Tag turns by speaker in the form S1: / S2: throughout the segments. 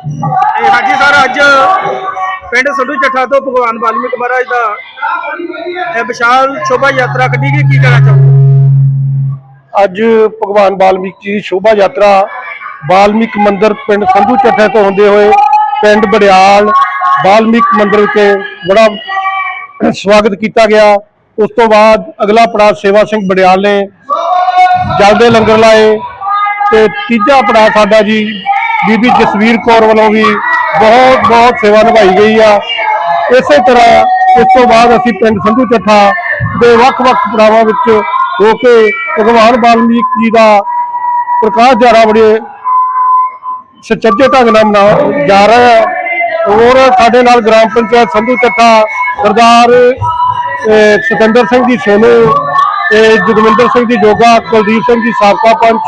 S1: ਇਹ ਹਾਂਜੀ ਸਰ ਅੱਜ ਪਿੰਡ ਸੱਡੂ ਚੱਠਾ ਤੋਂ ਭਗਵਾਨ ਵਾਲਮੀਕ ਮਹਾਰਾਜ ਦਾ ਇਹ ਵਿਸ਼ਾਲ ਸ਼ੋਭਾ ਯਾਤਰਾ ਕੱਢੀ ਗਈ, ਕੀ ਕਹਿਣਾ ਚਾਹੋਗੇ?
S2: ਅੱਜ ਭਗਵਾਨ ਵਾਲਮੀਕ ਜੀ ਦੀ ਸ਼ੋਭਾ ਯਾਤਰਾ ਵਾਲਮੀਕ ਮੰਦਿਰ ਪਿੰਡ ਸੰਧੂ ਚੱਠੇ ਤੋਂ ਹੁੰਦੇ ਹੋਏ ਪਿੰਡ ਬੜਿਆਲ ਵਾਲਮੀਕ ਮੰਦਿਰ ਵਿਖੇ ਬੜਾ ਸਵਾਗਤ ਕੀਤਾ ਗਿਆ। ਉਸ ਤੋਂ ਬਾਅਦ ਅਗਲਾ ਪੜਾਅ ਸੇਵਾ ਸਿੰਘ ਬੜਿਆਲ ਨੇ, ਜਲਦੇ ਲੰਗਰ ਲਾਏ ਤੇ ਤੀਜਾ ਪੜਾਅ ਸਾਡਾ ਜੀ ਬੀਬੀ ਜਸਵੀਰ ਕੌਰ ਵੱਲੋਂ ਵੀ ਬਹੁਤ ਬਹੁਤ ਸੇਵਾ ਨਿਭਾਈ ਗਈ ਆ। ਇਸੇ ਤਰ੍ਹਾਂ ਇਸ ਤੋਂ ਬਾਅਦ ਅਸੀਂ ਪਿੰਡ ਸੰਧੂ ਚੱਠਾ ਦੇ ਵੱਖ-ਵੱਖ ਪੜਾਵਾਂ ਵਿੱਚ ਹੋ ਕੇ ਭਗਵਾਨ ਬਾਲਮੀਕ ਜੀ ਦਾ ਪ੍ਰਕਾਸ਼ ਦਿਹਾੜਾ ਬੜੇ ਸੁਚੱਜੇ ਢੰਗ ਨਾਲ ਮਨਾ ਜਾ ਰਿਹਾ ਹੈ। ਹੋਰ ਸਾਡੇ ਨਾਲ ਗ੍ਰਾਮ ਪੰਚਾਇਤ ਸੰਧੂ ਚੱਠਾ, ਸਰਦਾਰ ਸਤਿੰਦਰ ਸਿੰਘ ਜੀ ਸੋਨੂ, ਤੇ ਜਗਵਿੰਦਰ ਸਿੰਘ ਜੀ ਜੋਗਾ, ਕੁਲਦੀਪ ਸਿੰਘ ਜੀ ਸਾਬਕਾ ਪੰਚ,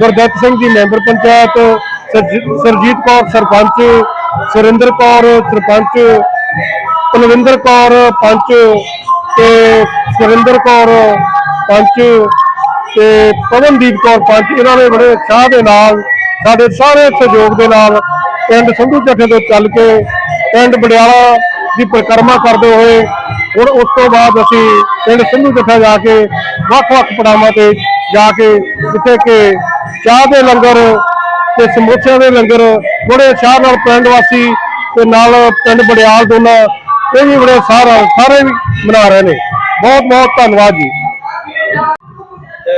S2: ਗੁਰਦਿੱਤ ਸਿੰਘ ਜੀ ਮੈਂਬਰ ਪੰਚਾਇਤ ਸਰਜੀਤ ਕੌਰ, ਸਰਪੰਚ ਸੁਰਿੰਦਰ ਕੌਰ, ਸਰਪੰਚ ਕੁਲਵਿੰਦਰ ਕੌਰ, ਪੰਚ ਤੇ ਸੁਰਿੰਦਰ ਕੌਰ, ਪੰਚ ਤੇ ਪਵਨਦੀਪ ਕੌਰ, ਪੰਚ, ਇਹਨਾਂ ਨੇ ਬੜੇ ਉਤਸ਼ਾਹ ਦੇ ਨਾਲ, ਸਾਡੇ ਸਾਰੇ ਸਹਿਯੋਗ ਦੇ ਨਾਲ ਪਿੰਡ ਸੰਧੂ ਚੱਠੇ ਤੋਂ ਚੱਲ ਕੇ ਪਿੰਡ ਬੜਿਆਲਾ ਦੀ ਪਰਿਕਰਮਾ ਕਰਦੇ ਹੋਏ, ਹੁਣ ਉਸ ਤੋਂ ਬਾਅਦ ਅਸੀਂ ਪਿੰਡ ਸੰਧੂ ਚੱਠਾ ਜਾ ਕੇ ਵੱਖ-ਵੱਖ ਪੜਾਵਾਂ ਤੇ ਜਾ ਕੇ ਜਿੱਥੇ ਕਿ ਚਾਹ ਦੇ ਲੰਗਰ ਤੇ ਸਮੋਸਿਆਂ ਦੇ ਲੰਗਰ ਬੜੇ ਉਤਸ਼ਾਹ ਨਾਲ ਪਿੰਡ ਵਾਸੀ ਤੇ ਨਾਲ ਪਿੰਡ ਬੜਿਆਲ ਦੋਨਾਂ ਇਹ ਵੀ ਬੜੇ ਸਾਰਾ ਸਾਰੇ ਵੀ ਮਨਾ ਰਹੇ ਨੇ। ਬਹੁਤ ਬਹੁਤ ਧੰਨਵਾਦ ਜੀ।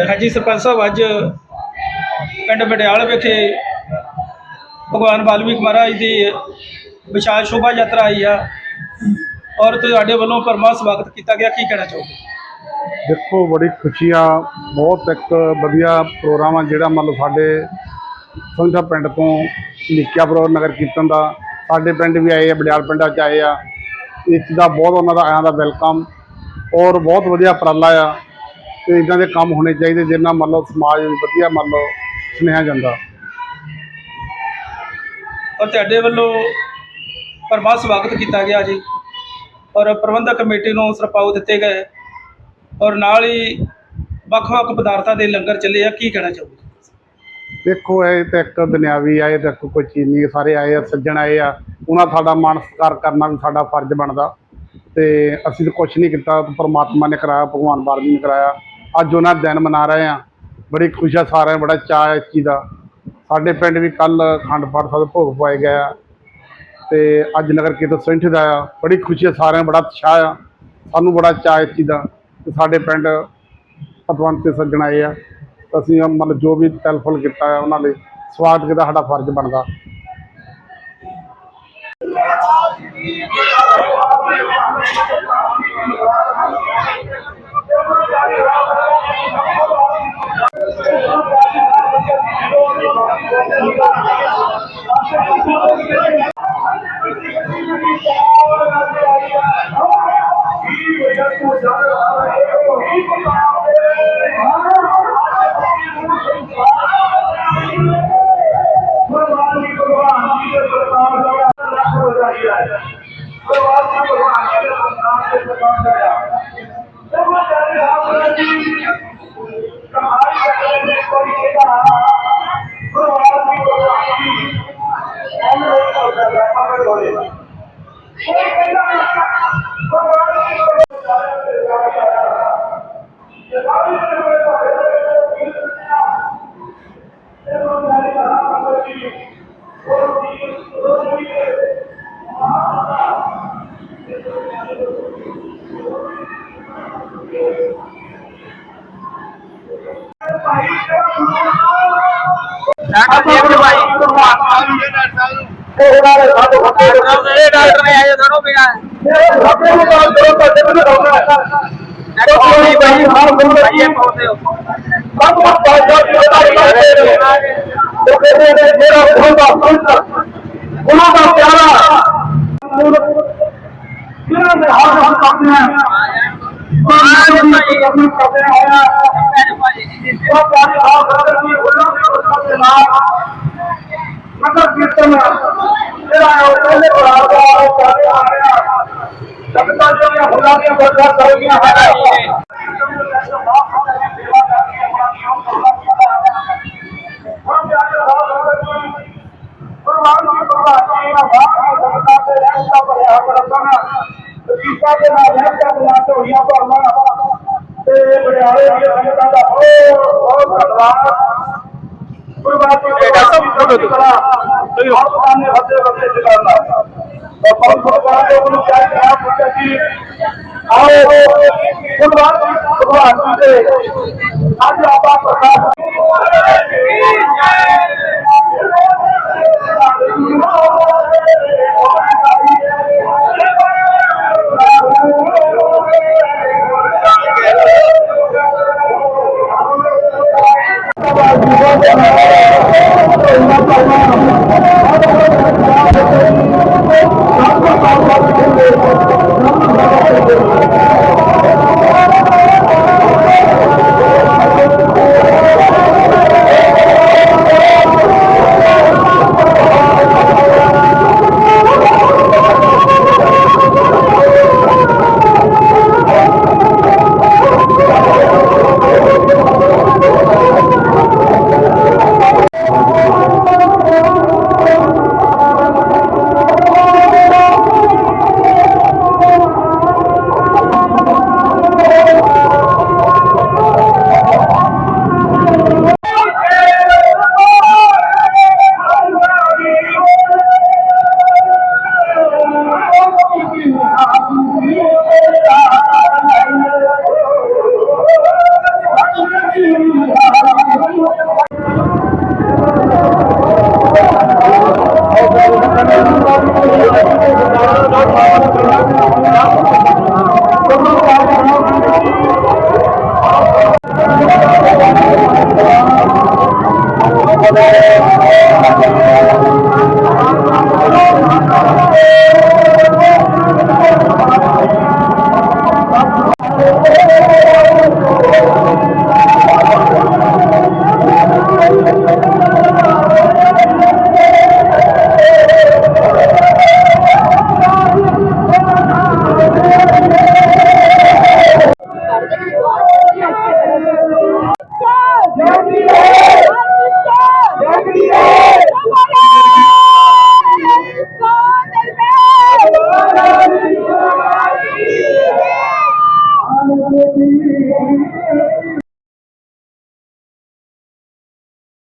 S1: ਹਾਂਜੀ ਸਰਪੰਚ ਸਾਹਿਬ ਅੱਜ ਪਿੰਡ ਬਡਿਆਲ ਵਿਖੇ ਭਗਵਾਨ ਵਾਲਮੀਕ ਮਹਾਰਾਜ ਦੀ ਵਿਸ਼ਾਲ ਸ਼ੋਭਾ ਯਾਤਰਾ ਆਈ ਆ ਔਰ ਤੁਹਾਡੇ ਵੱਲੋਂ ਪਰਮਾ ਸਵਾਗਤ ਕੀਤਾ ਗਿਆ। ਕੀ ਕਹਿਣਾ ਚਾਹੋਗੇ?
S2: ਦੇਖੋ ਬੜੀ ਖੁਸ਼ੀ ਆ। ਬਹੁਤ ਇੱਕ ਵਧੀਆ ਪ੍ਰੋਗਰਾਮ ਆ ਜਿਹੜਾ ਮੰਨ ਲਓ ਸਾਡੇ ਸੰਧਾ ਪਿੰਡ ਤੋਂ ਨਿੱਕਿਆਪੁਰ ਨਗਰ ਕੀਰਤਨ ਦਾ, ਸਾਡੇ ਪਿੰਡ ਵੀ ਆਏ ਆ ਬੜਿਆਲ ਪਿੰਡਾਂ ਚ ਆਏ ਆ। ਇਸ ਦਾ ਬਹੁਤ ਉਹਨਾਂ ਦਾ ਆਇਆਂ ਦਾ ਵੈਲਕਮ ਔਰ ਬਹੁਤ ਵਧੀਆ ਉਪਰਾਲਾ ਆ ਤੇ ਇਦਾਂ ਦੇ ਕੰਮ ਹੋਣੇ ਚਾਹੀਦੇ ਜਿਹਨਾਂ ਨਾਲ ਮੰਨ ਲਓ ਸਮਾਜ ਨੂੰ ਵਧੀਆ ਮੰਨ ਲਓ ਸੁਨੇਹਾ ਜਾਂਦਾ।
S1: ਔਰ ਤੁਹਾਡੇ ਵੱਲੋਂ ਪਰਮਾ ਸਵਾਗਤ ਕੀਤਾ ਗਿਆ ਜੀ। ਔਰ ਪ੍ਰਬੰਧਕ ਕਮੇਟੀ ਨੂੰ ਸਰਪਾਉ ਦਿੱਤੇ ਗਏ। ਔਰ ਨਾਲ ਹੀ ਵੱਖ-ਵੱਖ ਪਦਾਰਥਾਂ ਦੇ ਲੰਗਰ ਚੱਲੇ ਆ, ਕੀ ਕਹਿਣਾ ਚਾਹੋਗੇ?
S2: ਦੇਖੋ, ਇਹ ਤਾਂ ਇੱਕ ਦੁਨਿਆਵੀ ਆਏ ਤੇ ਇੱਕ ਕੋਈ ਚੀਜ਼ ਨਹੀਂ, ਸਾਰੇ ਆਏ ਆ, ਸੱਜਣ ਆਏ ਆ। ਉਹਨਾਂ ਸਾਡਾ ਮਾਣ ਸਤਿਕਾਰ ਕਰਨਾ ਵੀ ਸਾਡਾ ਫਰਜ਼ ਬਣਦਾ। ਤੇ ਅਸੀਂ ਤਾਂ ਕੁਝ ਨਹੀਂ ਕੀਤਾ, ਪਰਮਾਤਮਾ ਨੇ ਕਰਾਇਆ, ਭਗਵਾਨ ਵਾਲਮੀਕ ਨੇ ਕਰਾਇਆ। ਅੱਜ ਉਹਨਾਂ ਦਿਨ ਮਨਾ ਰਹੇ ਆ। ਬੜੀ ਖੁਸ਼ੀ ਆ ਸਾਰਿਆਂ ਨੂੰ, ਬੜਾ ਚਾਅ ਹੈ ਇਸ ਚੀਜ਼ ਦਾ। ਸਾਡੇ ਪਿੰਡ ਵੀ ਕੱਲ ਅਖੰਡ ਪਾਠ ਸਾਹਿਬ ਭੋਗ ਪਾਏ ਗਿਆ ਤੇ ਅੱਜ ਨਗਰ ਕੀਰਤਨ ਸੈਂਠ ਦਾ ਆ। ਬੜੀ ਖੁਸ਼ੀ ਆ ਸਾਰਿਆਂ ਨੂੰ, ਬੜਾ ਉਤਸ਼ਾਹ ਆ। ਸਾਨੂੰ ਬੜਾ ਚਾਅ ਇਸ ਚੀਜ਼ ਦਾ। ਤੇ ਸਾਡੇ ਪਿੰਡ ਪਤਵੰਤ ਤੇ ਸੱਜਣ ਆਏ ਆ। ਅਸੀਂ ਮਤਲਬ ਜੋ ਵੀ ਟੈਲੀਫੋਨ ਕੀਤਾ ਹੈ ਉਹਨਾਂ ਲਈ ਸਵਾਗਤ ਕੀਤਾ ਸਾਡਾ ਫਰਜ਼ ਬਣਦਾ।
S1: ਡਾਕਟਰ ਦੇਵ ਜੀ ਭਾਈ ਇਹ ਡਾਕਟਰ ਨੇ ਆਏ ਦੋਨੋਂ ਬਿਨਾ ਡਾਕਟਰ ਜੀ ਭਾਈ ਹਾਰ ਗੁਰੂ ਭਾਈ ਪਹੁੰਚੇ ਹੋ
S2: ਉਹਨਾਂ ਦਾ ਪਿਆਰਾ ਜਿਹਨਾਂ ਦੇ ਹੱਥ ਹੱਥ ਕਰਦੇ ਆ ਉਹਨਾਂ ਦੀ ਕਰਨੀ ਕਰਦੇ ਆ ਉਹ ਪਿਆਰੇ ਭਾਵ ਬਰਦਰ ਦੀ ਉਹਨਾਂ ਦੇ ਉਸਤਾਦ ਦੇ ਨਾਲ ਨਗਰ ਕੀਰਤਨ ਜਿਹੜਾ ਹੈ ਉਹ ਪਹਿਲੇ ਬਰਾਬਰ ਦਾ ਉਹ ਚੱਲ ਆ ਰਿਹਾ ਜਗਤਾਂ ਦੀਆਂ ਫੁੱਲਾਂ ਦੀਆਂ ਵਰਖਾ ਕਰ ਰਹੀਆਂ ਹਨ ਭਗਵਾਨ ਦੀ ਕਿਰਪਾ
S3: ਦੀਆਂ ਤੇ ਤੀਸਾ ਦੇ ਨਾਲ ਰਹਿਤਾ ਦੀਆਂ ਢੋਲੀਆਂ ਭਰਨਾ ਤੇ ਬੜਿਆਲੇ ਦੀਆਂ ਸੰਗਤਾਂ ਦਾ ਬਹੁਤ ਬਹੁਤ ਧੰਨਵਾਦ। ਗੁਰਬਾਣੀ ਦੇ ਡਾਕਟਰ ਤੁਸੀਂ ਹਰ ਨੇ ਹੱਥੇ ਹੱਥੇ ਚਲਾਉਣਾ ਤਾਂ ਪਰ ਗੁਰਬਾਣੀ ਦੇ ਉਹਨੂੰ ਕਿਹਾ ਕਿ ਆਪ ਪੁੱਛਿਆ ਕਿ ਆਓ ਗੁਰਬਾਣੀ ਭਗਵਾਨ ਜੀ ਦੇ ਅੱਜ ਆਪਾਂ ਪ੍ਰਕਾਸ਼ Senhor.